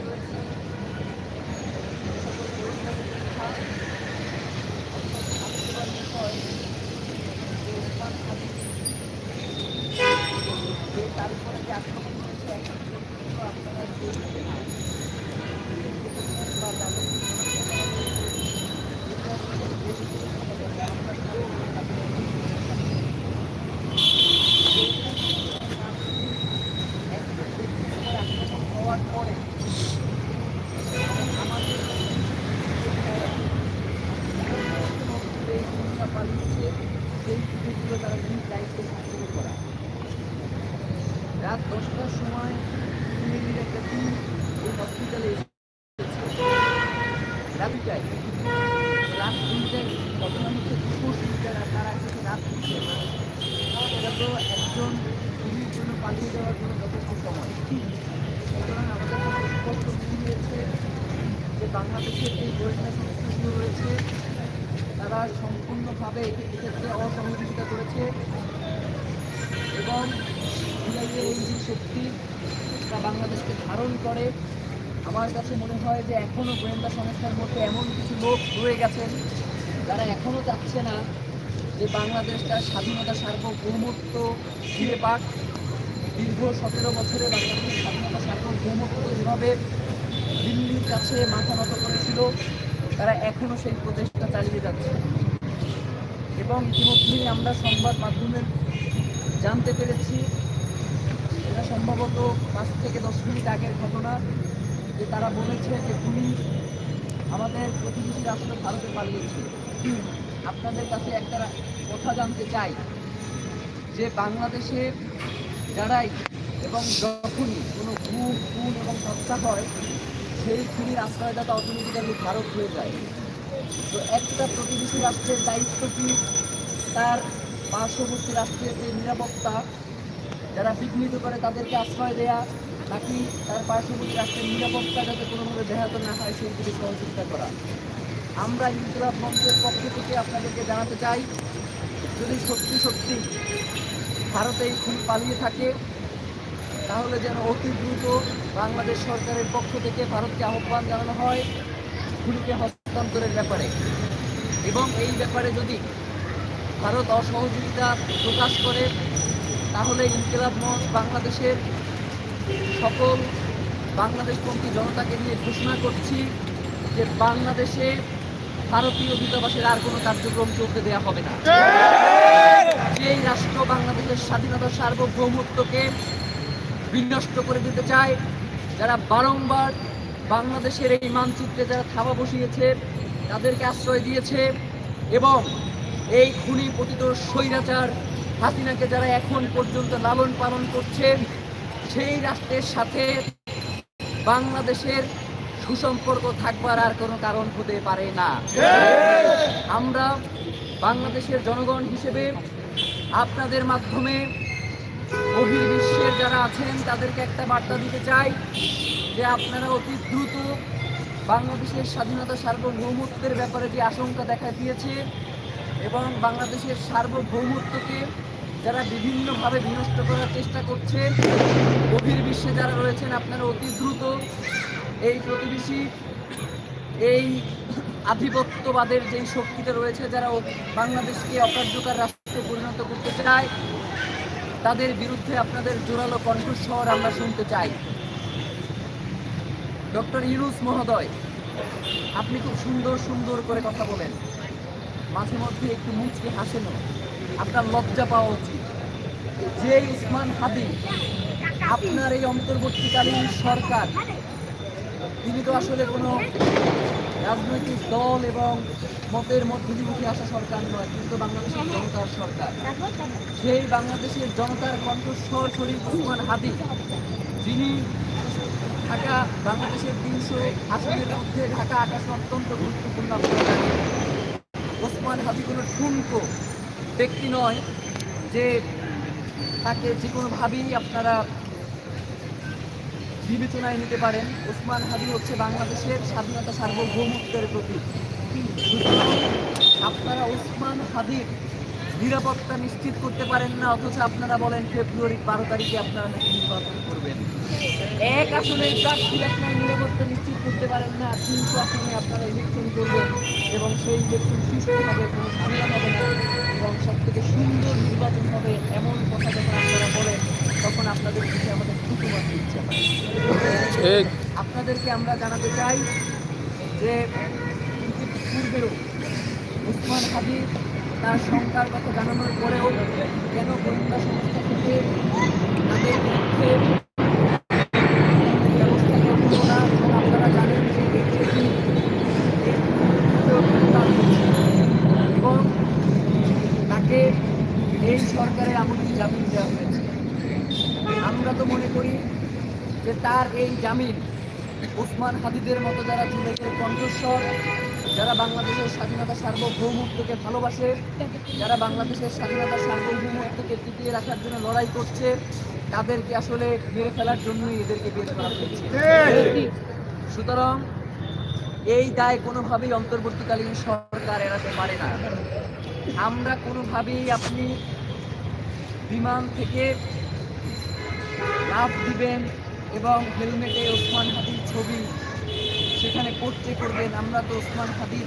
রয়েছে যে আক্রমণ করেছে আপনারা দেখতে না বা তাদের হওয়ার পরে আমাদের এই ভূমিকা সেই সুযোগগুলো তারা নিজ দায়িত্বে সম্পূর্ণ করা রাত দশটার সময় ফ্যামিলির একটা টিম এই হসপিটালে রাত দুইটায় ঘটনা হচ্ছে দুপুর দুইটায় আর তারা এসেছে রাত এটা তো একজন জন্য পালিয়ে যাওয়ার জন্য যথেষ্ট সময়। সুতরাং আমাদের স্পষ্ট গিয়েছে যে বাংলাদেশের যে গোয়েন্দা সংস্থাগুলো রয়েছে তারা সম্পূর্ণভাবে এক্ষেত্রে অসহযোগিতা করেছে। এবং সিআইএ এই যে শক্তি তা বাংলাদেশকে ধারণ করে, আমার কাছে মনে হয় যে এখনও গোয়েন্দা সংস্থার মধ্যে এমন কিছু লোক রয়ে গেছেন, যারা এখনও চাচ্ছে না যে বাংলাদেশ তার স্বাধীনতা সার্বভৌমত্ব ফিরে পাক। দীর্ঘ সতেরো বছরে বাংলাদেশ স্বাধীনতা সার্বভৌমত্ব যেভাবে দিল্লির কাছে মাথা নত করেছিল তারা এখনও সেই প্রচেষ্টা চালিয়ে যাচ্ছে। এবং ইতিমধ্যেই আমরা সংবাদ মাধ্যমের জানতে পেরেছি, এটা সম্ভবত পাঁচ থেকে দশ মিনিট আগের ঘটনা, যে তারা বলেছে যে পুলিশ আমাদের প্রতিবেশী রাষ্ট্র ভারতে পালিয়েছে। আপনাদের কাছে একটা কথা জানতে চাই, যে বাংলাদেশে যারাই এবং যখনই কোনো খুন খুন এবং হত্যা হয় সেই খুনির আশ্রয়দাতা অটোমেটিক্যালি ভারত হয়ে যায়। তো একটা প্রতিবেশী রাষ্ট্রের দায়িত্ব কি? তার পার্শ্ববর্তী রাষ্ট্রের যে নিরাপত্তা, যারা বিঘ্নিত করে তাদেরকে আশ্রয় দেয়া, নাকি তার পার্শ্ববর্তী রাষ্ট্রের নিরাপত্তা যাতে কোনোভাবে ব্যাহত না হয় সেই দিকে সহযোগিতা করা? আমরা ইনকলাব মঞ্চের পক্ষ থেকে আপনাদেরকে জানাতে চাই, যদি সত্যি সত্যি ভারতে খুন পালিয়ে থাকে তাহলে যেন অতি দ্রুত বাংলাদেশ সরকারের পক্ষ থেকে ভারতকে আহ্বান জানানো হয় খুনিকে হস্তান্তরের ব্যাপারে। এবং এই ব্যাপারে যদি ভারত অসহযোগিতা প্রকাশ করে তাহলে ইনকিলাব মঞ্চ বাংলাদেশের সকল বাংলাদেশপন্থী জনতাকে নিয়ে ঘোষণা করছি যে বাংলাদেশে ভারতীয় দূতাবাসের আর কোনো কার্যক্রম চলতে দেওয়া হবে না। যেই রাষ্ট্র বাংলাদেশের স্বাধীনতা সার্বভৌমত্বকে বিনষ্ট করে দিতে চায়, যারা বারংবার বাংলাদেশের এই মানচিত্রে যারা থাবা বসিয়েছে, তাদেরকে আশ্রয় দিয়েছে এবং এই খুনি পতিত স্বৈরাচার হাসিনাকে যারা এখন পর্যন্ত লালন পালন করছেন সেই রাষ্ট্রের সাথে বাংলাদেশের সুসম্পর্ক থাকবার আর কোনো কারণ হতে পারে না। আমরা বাংলাদেশের জনগণ হিসেবে আপনাদের মাধ্যমে বহির্বিশ্বের যারা আছেন, তাদেরকে একটা বার্তা দিতে চাই যে আপনারা অতি দ্রুত বাংলাদেশের স্বাধীনতা সার্বভৌমত্বের ব্যাপারে যে আশঙ্কা দেখা দিয়েছে এবং বাংলাদেশের সার্বভৌমত্বকে যারা বিভিন্নভাবে বিনষ্ট করার চেষ্টা করছে, বহির্বিশ্বে যারা রয়েছেন, আপনারা অতি দ্রুত এই প্রতিবেশী, এই আধিপত্যবাদের যেই শক্তিতে রয়েছে, যারা বাংলাদেশকে অকার্যকর রাষ্ট্রে পরিণত করতে চায় তাদের বিরুদ্ধে আপনাদের জোরালো কণ্ঠস্বর আমরা শুনতে চাই। ডক্টর ইউনুস মহোদয়, আপনি খুব সুন্দর সুন্দর করে কথা বলেন। মাঝে মধ্যে একটু মুচকে হাসেনও আপনার লজ্জা পাওয়া উচিত। যে উসমান হাদি, আপনার এই অন্তর্বর্তীকালীন সরকার, তিনি তো আসলে কোনো রাজনৈতিক দল এবং মতের মধ্যে দিয়ে আসা সরকার নয়, কিন্তু বাংলাদেশের জনতার সরকার। সেই বাংলাদেশের জনতার কণ্ঠস্বর শরীফ উসমান হাদি, যিনি ঢাকা, বাংলাদেশের তিনশো আসনের মধ্যে ঢাকা আকাশ অত্যন্ত গুরুত্বপূর্ণ ওসমান হাদি কোনো ঠুনকো ব্যক্তি নয় যে তাকে যে কোনোভাবেই আপনারা বিবেচনায় নিতে পারেন, ওসমান হাদি হচ্ছে বাংলাদেশের স্বাধীনতা সার্বভৌমত্বের সুতরাং আপনারা ওসমান হাদির নিরাপত্তা নিশ্চিত করতে পারেন না, অথচ আপনারা বলেন ফেব্রুয়ারি বারো তারিখে আপনারা নাকি নির্বাচন করবেন। এক আসনে প্রার্থী আপনার নিরাপত্তা নিশ্চিত করতে পারেন না তিনশো আসনে আপনারা ইলেকশন করবেন এবং সেই ইলেকশন সুস্থ হবে কোনো ঝামেলা হবে না এবং সব থেকে সুন্দর নির্বাচন হবে এমন কথা যখন আপনারা বলেন তখন আপনাদের কাছে আমাদের খুশি মারতে ইচ্ছা হয় ঠিক। আপনাদেরকে আমরা জানাতে চাই যে কিন্তু পূর্বেরও উসমান হাবিব তার সংখ্যার কথা জানানোর পরেও কেন গোয়েন্দা সংস্থা থেকে তাদের বিরুদ্ধে ব্যবস্থা এবং এই সরকারের আমলেই জামিন দেওয়া হয়েছে। আমরা তো মনে করি যে তার এই জামিন উসমান হাদিদের মতো যারা যুবকের কণ্ঠস্বর যারা বাংলাদেশের স্বাধীনতা সার্বভৌমত্বকে ভালোবাসে, যারা বাংলাদেশের স্বাধীনতা সার্বভৌমত্বকে টিকিয়ে রাখার জন্য লড়াই করছে, তাদেরকে আসলে মেরে ফেলার জন্যই এদেরকে বের করা হয়েছে। সুতরাং এই দায় কোনোভাবেই অন্তর্বর্তীকালীন সরকার এড়াতে পারে না। আমরা কোনোভাবেই আপনি বিমান থেকে লাভ দিবেন এবং হেলমেটে ওসমান হাদির ছবি সেখানে পোস্টে করবেন। আমরা তো ওসমান হাদির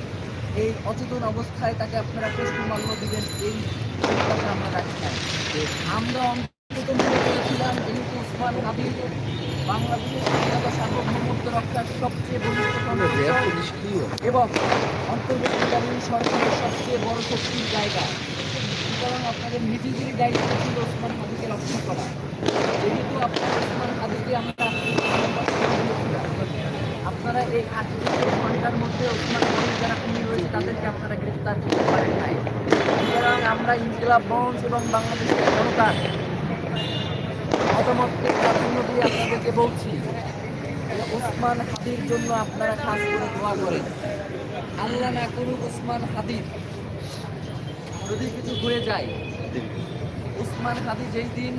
এই অচেতন অবস্থায় তাকে আপনারা প্রশ্নমান্য দিবেন, এই আমরা রাখি নাই। আমরা অন্তত মনে করেছিলাম, যেহেতু ওসমান হাদির বাংলাদেশের স্বাধীনতা সার্বভৌমত্ব রক্ষার সবচেয়ে কণ্ঠস্বর এবং অন্তর্বর্তীকালীন সরকারের সবচেয়ে বড় শক্তির জায়গা, সুতরাং আপনাদের নিজেদেরই দায়িত্ব ছিল ওসমান হাদিকে রক্ষা করা। যেহেতু আপনারা হাদিকে আমরা আপনারা এই আটত্রিশ ঘণ্টার মধ্যে ওসমান যারা খুনি রয়েছে তাদেরকে আপনারা গ্রেফতার করতে পারেন নাই। সুতরাং আমরা ইনকিলাব মঞ্চ এবং বাংলাদেশের জনতার মতামতকে প্রাধান্য দিয়ে আপনাদেরকে বলছি যে ওসমান হাদির জন্য আপনারা খাস করে দোয়া করেন। আল্লাহ না করুক ওসমান হাদির যদি কিছু হয়ে যায় উসমান হাদি যেই দিন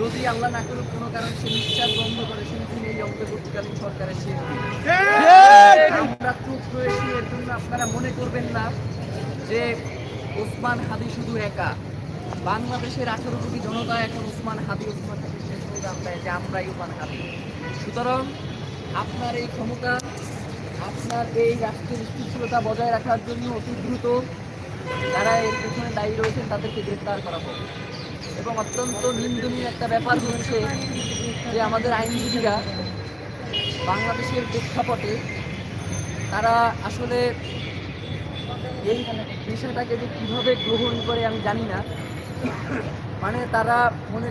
যদি আল্লাহ না করুক কোনো কারণে সে নিঃশ্বাস বন্ধ করে দিন এই অন্তর্বর্তীকালীন সরকারের শেষ দিন। আমরা চুপ রয়েছি এর জন্য আপনারা মনে করবেন না যে ওসমান হাদি শুধু একা। বাংলাদেশের আঠারো কোটি জনতা এখন ওসমান হাদি ওসমান হাদির শেষ স্লোগান দেয় যে আমরাই ওসমান হাদি। সুতরাং আপনার এই ক্ষমতা আপনার এই রাষ্ট্রের স্থিতিশীলতা বজায় রাখার জন্য অতি দ্রুত যারা এর পেছনে দায়ী রয়েছেন তাদেরকে গ্রেফতার করা হোক। এবং অত্যন্ত নিন্দনীয় একটা ব্যাপার হচ্ছে যে আমাদের আইনজীবীরা বাংলাদেশের প্রেক্ষাপটে তারা আসলে এই বিষয়টাকে যে কীভাবে গ্রহণ করে আমি জানি না। মানে তারা মনে